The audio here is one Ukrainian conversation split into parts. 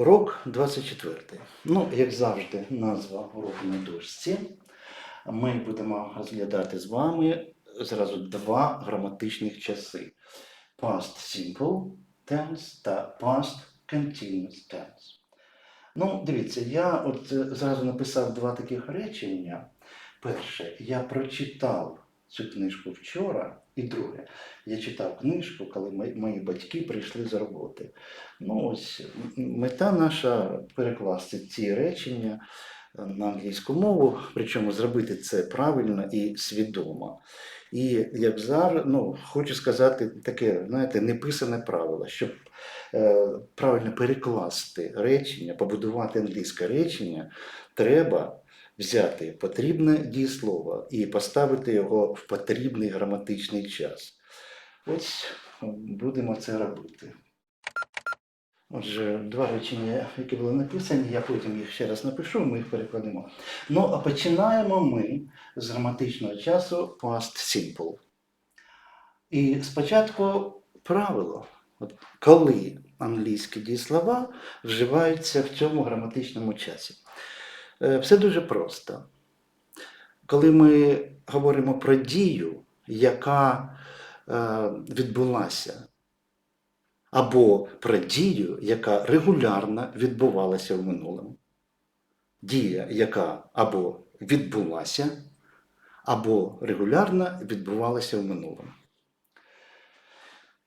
Урок 24. Ну, як завжди, назва уроку на дошці. Ми будемо розглядати з вами зразу два граматичних часи: past simple tense та past continuous tense. Ну, дивіться, я от зразу написав два таких речення. Перше, я прочитав цю книжку вчора, і друге, я читав книжку, коли мої- мої батьки прийшли з роботи. Ну, ось мета наша перекласти ці речення на англійську мову, причому зробити це правильно і свідомо. І як зараз, ну, хочу сказати таке, знаєте, неписане правило, щоб е, правильно перекласти речення, побудувати англійське речення, треба взяти потрібне дієслово і поставити його в потрібний граматичний час. Ось будемо це робити. Отже, два речення, які були написані, я потім їх ще раз напишу, ми їх перекладемо. Ну, а починаємо ми з граматичного часу past simple. І спочатку правило, От коли англійські дієслова вживаються в цьому граматичному часі. Е, Все дуже просто. Коли ми говоримо про дію, яка е, відбулася або про дію, яка регулярно відбувалася в минулому. Дія, яка або відбулася, або регулярно відбувалася в минулому.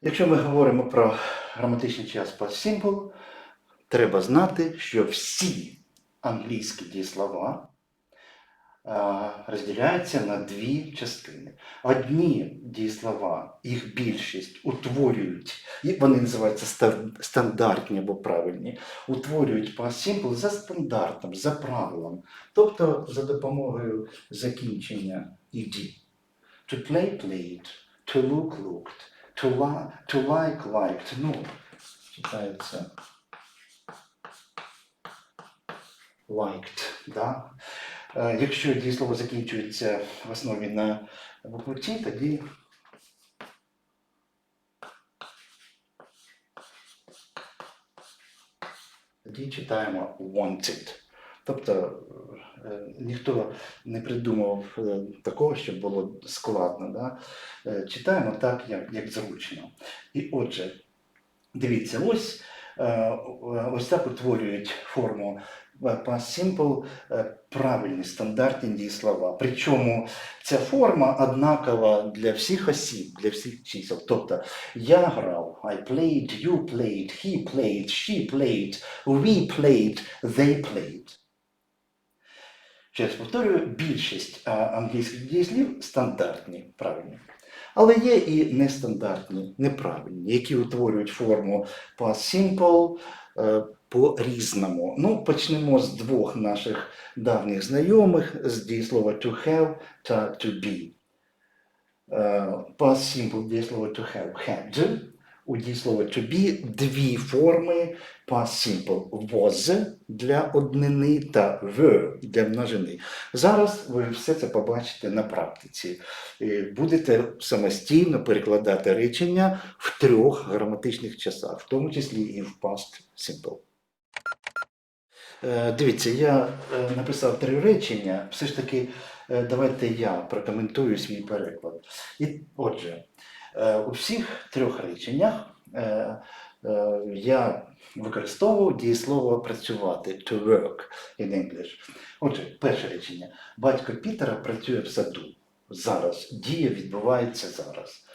Якщо ми говоримо про граматичний час past simple, треба знати, що всі англійські дієслова е, розділяються на дві частини. Одні дієслова, їх більшість утворюють, вони називаються стандартні або правильні, утворюють past simple за стандартом, за правилом, тобто за допомогою закінчення «ed». To play played, to look looked, to like liked. Ну, читається liked, да? Е, Якщо дієслово закінчується в основі на букву Т, тоді тоді читаємо wanted. Тобто е, ніхто не придумав е, такого, щоб було складно. Да? Читаємо так, як, як зручно. І отже, дивіться, ось, ось так утворюють форму е, past simple е, правильні стандартні дієслова. Причому ця форма однакова для всіх осіб, для всіх чисел. Тобто я грав, I played, you played, he played, she played, we played, they played. Ще раз повторюю, більшість англійських дієслів стандартні, правильні. Але є і нестандартні, неправильні, які утворюють форму past simple е, по-різному. Ну, почнемо з двох наших давніх знайомих, з дієслова to have та to be. Е, Past simple дієслово to have had. У дієслова to be дві форми past simple was для однини та were для множини. Зараз ви все це побачите на практиці. Будете самостійно перекладати речення в трьох граматичних часах, в тому числі і в past simple. Е, Дивіться, я е, написав три речення. Все ж таки, е, давайте я прокоментую свій переклад. І отже, е, у всіх трьох реченнях е, е, я використовував дієслово працювати to work in English. Отже, перше речення. Батько Пітера працює в саду. Зараз. Дія відбувається зараз.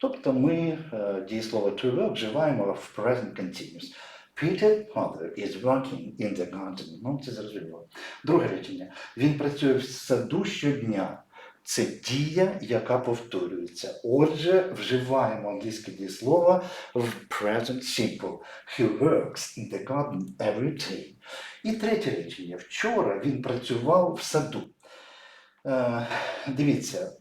Тобто ми е, дієслово to work вживаємо в present continuous. Peter father is working in the garden. Ну, це зрозуміло. Друге речення. Він працює в саду щодня. Це дія, яка повторюється. Отже, вживаємо англійське дієслово в present simple. He works in the garden every day. І третє речення. Вчора він працював в саду. Е, дивіться,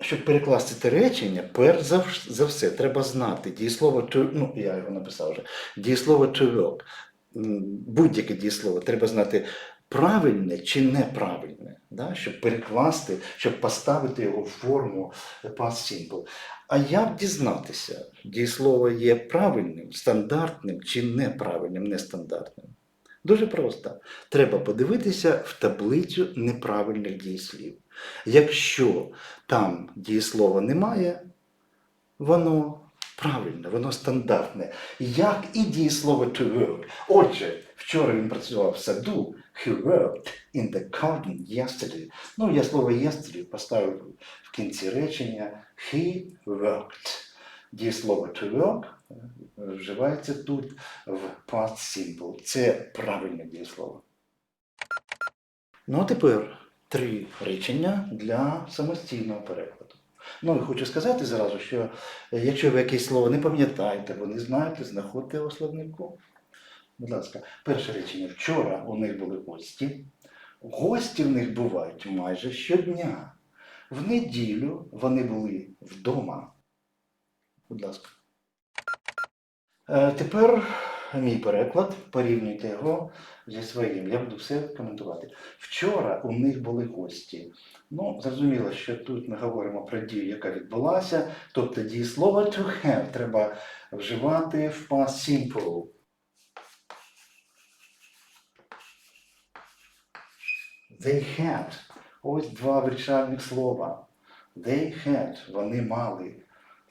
щоб перекласти це речення, перш за все треба знати дієслово to, ну я його написав вже, дієслово to work. Будь-яке дієслово треба знати правильне чи неправильне, да? щоб перекласти, щоб поставити його в форму past simple. А як дізнатися, дієслово є правильним, стандартним чи неправильним, нестандартним? Дуже просто. Треба подивитися в таблицю неправильних дієслів. Якщо там дієслова немає, воно правильне, воно стандартне. Як і дієслово to work. Отже, вчора він працював в саду. He worked in the garden yesterday. Ну, я слово yesterday поставив в кінці речення. He worked. Дієслово to work е, вживається тут в past simple. Це правильне дієслово. Ну, а тепер три речення для самостійного перекладу. Ну, і хочу сказати зразу, що е, якщо ви якесь слово не пам'ятаєте, ви не знаєте, знаходьте його словнику. Будь ласка, перше речення. Вчора у них були гості. Гості в них бувають майже щодня. В неділю вони були вдома. Будь ласка. Е, Тепер мій переклад, порівнюйте його зі своїм. Я буду все коментувати. Вчора у них були гості. Ну, зрозуміло, що тут ми говоримо про дію, яка відбулася, тобто дієслово to have треба вживати в past simple. They had. Ось два вирішальних слова. They had. Вони мали.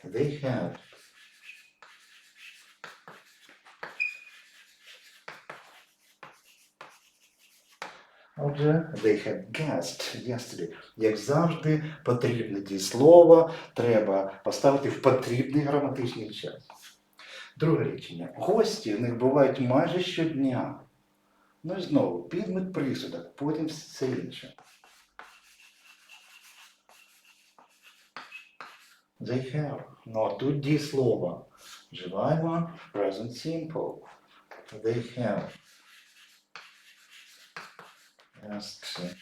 They had. Отже, they had guessed yesterday. Як завжди, потрібне дієслово треба поставити в потрібний граматичний час. Друге речення. Гості в них бувають майже щодня. Ну і знову, підмет присудок, потім все інше. They have. Ну а тут дієслово. Вживаємо в present simple. They have. Just, uh,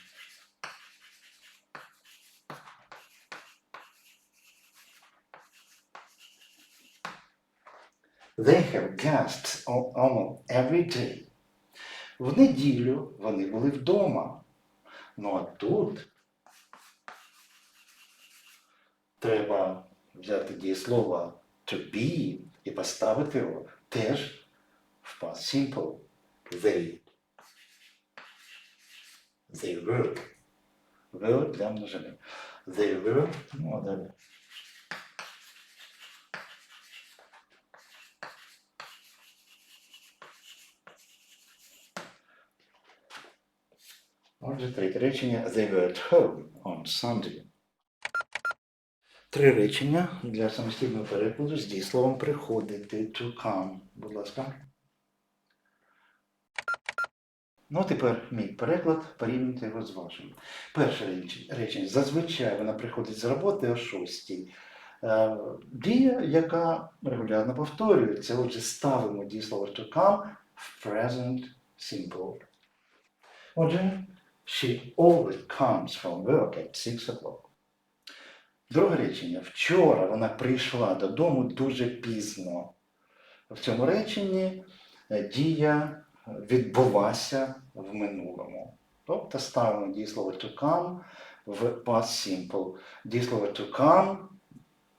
They have guests al- almost every day. В неділю вони були вдома. Ну а тут треба взяти дієслово to be і поставити його теж в past simple. They. They were. Were для множини. They were. Ну, а далі. Отже, третє речення. They were at home on Sunday. Три речення для самостійного перекладу з дієсловом приходити to come. Будь ласка. Ну, тепер мій переклад, порівняйте його з вашим. Перше речення. Зазвичай вона приходить з роботи о 6. Е, Дія, яка регулярно повторюється. Отже, ставимо дієслово to come в present simple. Отже, she always comes from work at 6 o'clock. Друге речення. Вчора вона прийшла додому дуже пізно. В цьому реченні е, дія відбулася в минулому. Тобто ставимо дієслово to come в past simple. Дієслово to come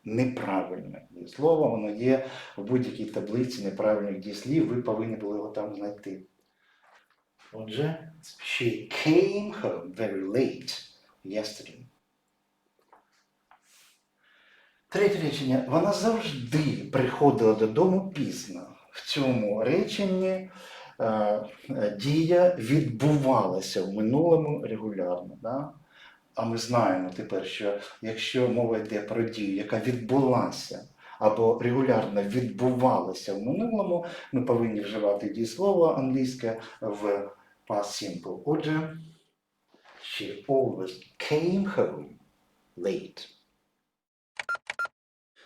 неправильне дієслово, воно є в будь-якій таблиці неправильних дієслів, ви повинні були його там знайти. Отже, she came home very late yesterday. Третє речення. Вона завжди приходила додому пізно. В цьому реченні е, дія відбувалася в минулому регулярно. Да? А ми знаємо тепер, що якщо мова йде про дію, яка відбулася або регулярно відбувалася в минулому, ми повинні вживати дієслово англійське в past simple. Отже, she always came home late.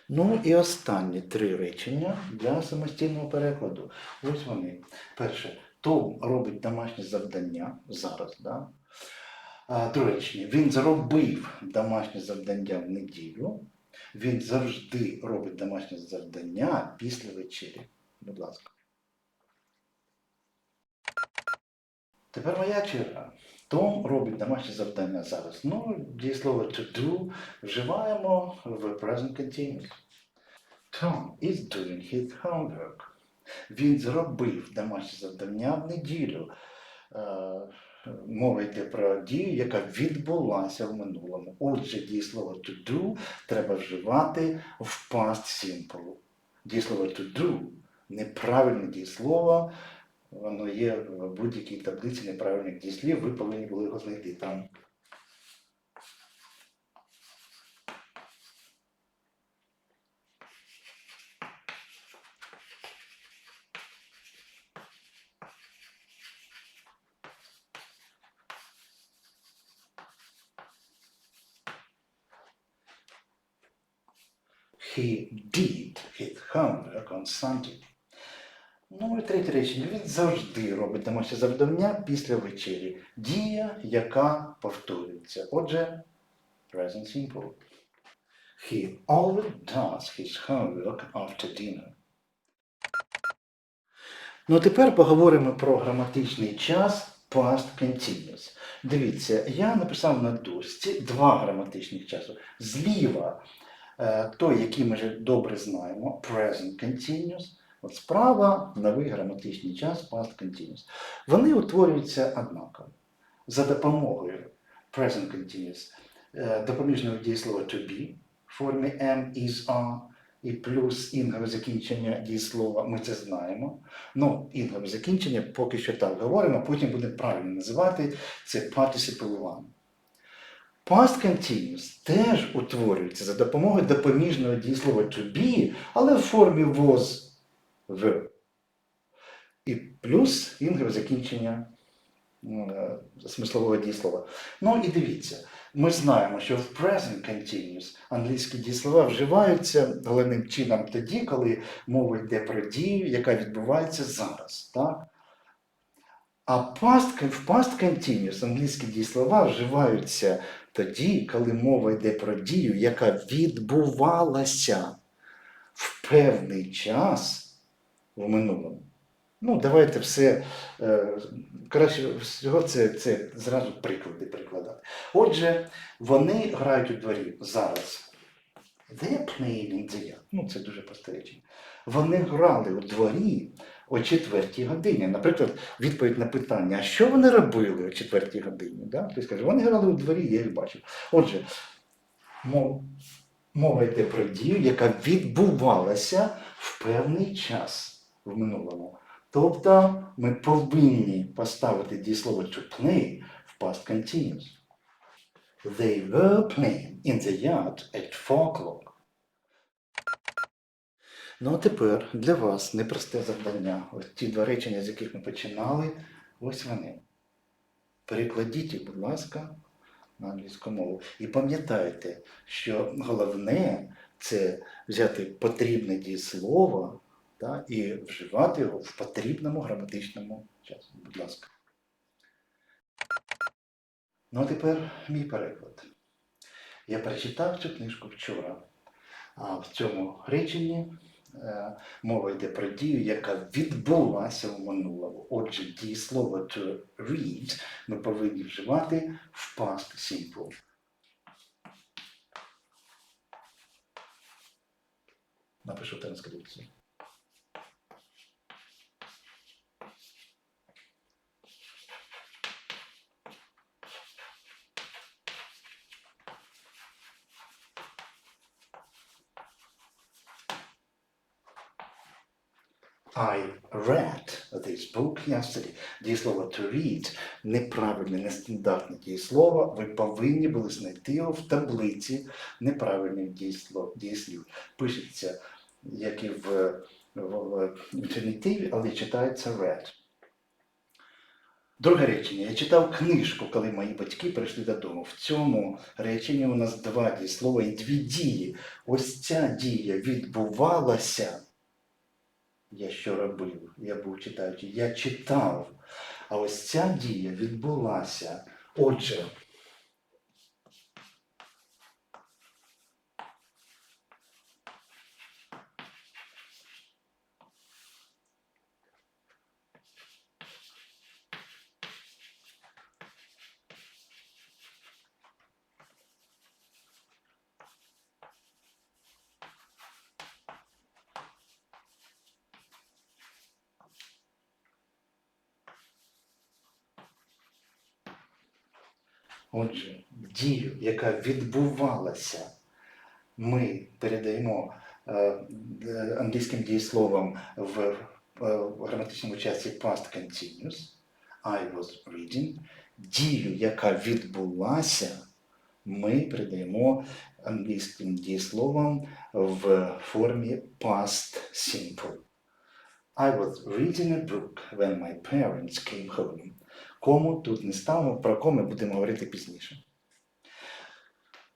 Ну і останні три речення для самостійного перекладу. Ось вони. Перше, Том робить домашнє завдання зараз. Да? Друге речення. Він зробив домашнє завдання в неділю. Він завжди робить домашнє завдання після вечері. Будь ласка. Тепер моя черга. Том робить домашнє завдання зараз. Ну, дієслово to do вживаємо в present continuous. Tom is doing his homework. Він зробив домашнє завдання в неділю. е, мова йде про дію, яка відбулася в минулому. Отже, дієслово to do треба вживати в past simple. Дієслово to do неправильне дієслово, воно є в будь-якій таблиці неправильних дієслів, ви повинні були його знайти там. He did his homework on Sunday. І третє речення. Він завжди робить домашнє завдання після вечері. Дія, яка повторюється. Отже, present simple. He always does his homework after dinner. Ну, тепер поговоримо про граматичний час past continuous. Дивіться, я написав на дошці два граматичних часу. Зліва е, той, який ми вже добре знаємо, present continuous. От справа новий граматичний час past continuous. Вони утворюються однаково. За допомогою present continuous е, допоміжного дієслова to be в формі am, is, are і плюс інгове закінчення дієслова, ми це знаємо. Ну, інгове закінчення поки що так говоримо, потім будемо правильно називати це participle one. Past continuous теж утворюється за допомогою допоміжного дієслова to be, але в формі was в. І плюс інгове закінчення е, смислового дієслова. Ну і дивіться, ми знаємо, що в present continuous англійські дієслова вживаються головним чином тоді, коли мова йде про дію, яка відбувається зараз. Так? А past, в past continuous англійські дієслова вживаються тоді, коли мова йде про дію, яка відбувалася в певний час в минулому. Ну, давайте все е, краще всього це, це зразу приклади прикладати. Отже, вони грають у дворі зараз. Ну, це дуже просте речення. Вони грали у дворі о четвертій годині. Наприклад, відповідь на питання, а що вони робили о четвертій годині? Да? Ти скажеш, вони грали у дворі, я їх бачив. Отже, мова йде про дію, яка відбувалася в певний час в минулому. Тобто ми повинні поставити дієслово to play в past continuous. They were playing in the yard at four o'clock. Ну а тепер для вас непросте завдання. Ось ті два речення, з яких ми починали, ось вони. Перекладіть їх, будь ласка, на англійську мову. І пам'ятайте, що головне це взяти потрібне дієслово та, і вживати його в потрібному граматичному часі. Будь ласка. Ну а тепер мій переклад. Я прочитав цю книжку вчора, а в цьому реченні е, мова йде про дію, яка відбулася в минулому. Отже, дієслово to read ми повинні вживати в past simple. Напишу транскрипцію. I read this book yesterday. Дієслово to read неправильне, нестандартне дієслово. Ви повинні були знайти його в таблиці неправильних дієслів. Пишеться, як і в, інфінітиві, але читається read. Друге речення. Я читав книжку, коли мої батьки прийшли додому. В цьому реченні у нас два дієслова і дві дії. Ось ця дія відбувалася. Я що робив? Я був читаючий. Я читав. А ось ця дія відбулася. Отже, Отже, дію, яка відбувалася, ми передаємо е, англійським дієсловом е, в граматичному часі past continuous. I was reading. Дію, яка відбулася, ми передаємо англійським дієсловом в формі past simple. I was reading a book when my parents came home. Кому тут не ставимо, про кого ми будемо говорити пізніше.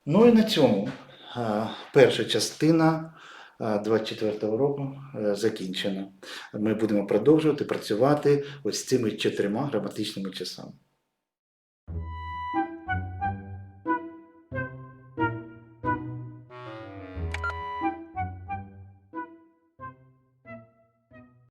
Ну і на цьому перша частина 24-го року е, закінчена. Ми будемо продовжувати працювати ось цими чотирма граматичними часами.